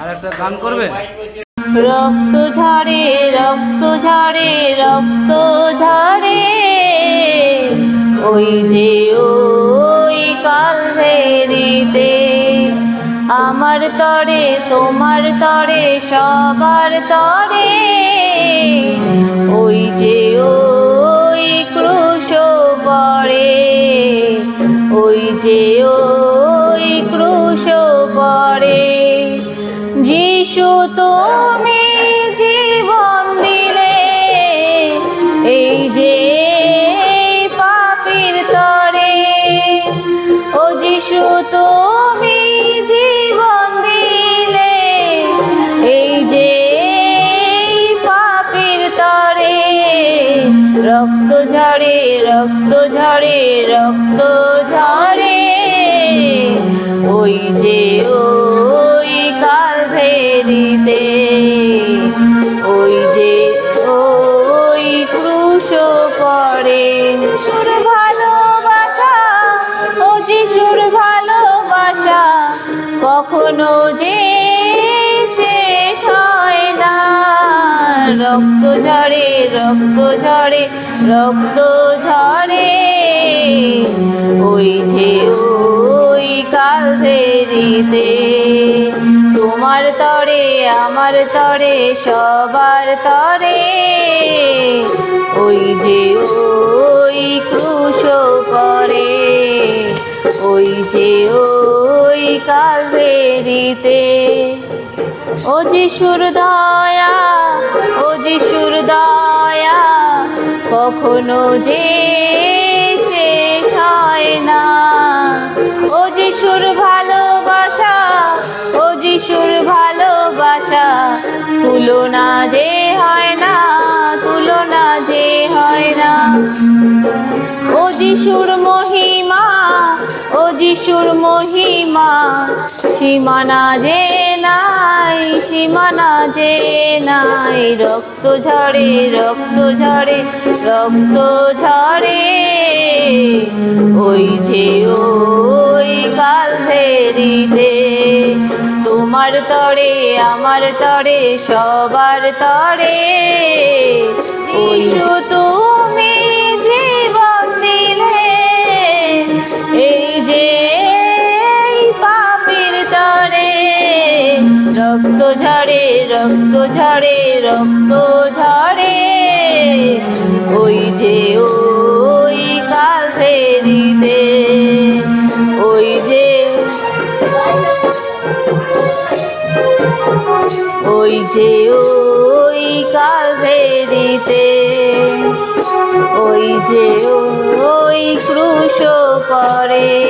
আরে একটা গান করবে রক্ত ঝরে রক্ত ঝরে রক্ত ঝরে। ওই যে ওই কালভেরিতে আমার তরে, তোমার তরে, সবার তরে। ওই যে যিশু, তুমি জীবন দিলে। এই যে পাপির তরে। ও যিশু, তুমি জীবন দিলে। এই যে পাপির তরে। রক্ত ঝরে রক্ত ঝরে রক্ত ঝরে। ওই যে ওই কালভেরিতে ওই যে ওই ক্রুশ পড়ে সুর ভালোবাসা, ও যিশুর ভালোবাসা, কখনো যে শেষ হয় না। রক্ত ঝরে রক্ত ঝরে রক্ত ঝরে, ওই যে ওই কালভেরিতে তোমার তরে আমার তরে, সবার তরে। ওই যে ওই ক্রুশ করে ওই যে ওই কালভেরিতে ও যিশুর দয়া, ও যিশুর দয়া, কখনো যে শেষ হয় না। ও যিশুর ভালোবাসা তুলনা যে হয় না, তুলনা যে হয় না। ও যিশুর মহিমা, ও যিশুর মহিমা, সীমানা যে নাই, সীমানা যে নাই। রক্ত ঝরে রক্ত ঝরে রক্ত ঝরে, ওই যে আমার তরে, সবার তরে। ইসু, তুমি জীবন দিলে। এই যে পাপির তরে, রক্ত ঝরে রক্ত ঝরে রক্ত ঝরে। ওই যে ওই যে ওই কাল কালভেরিতে। ওই যে ওই ক্রুশ করে।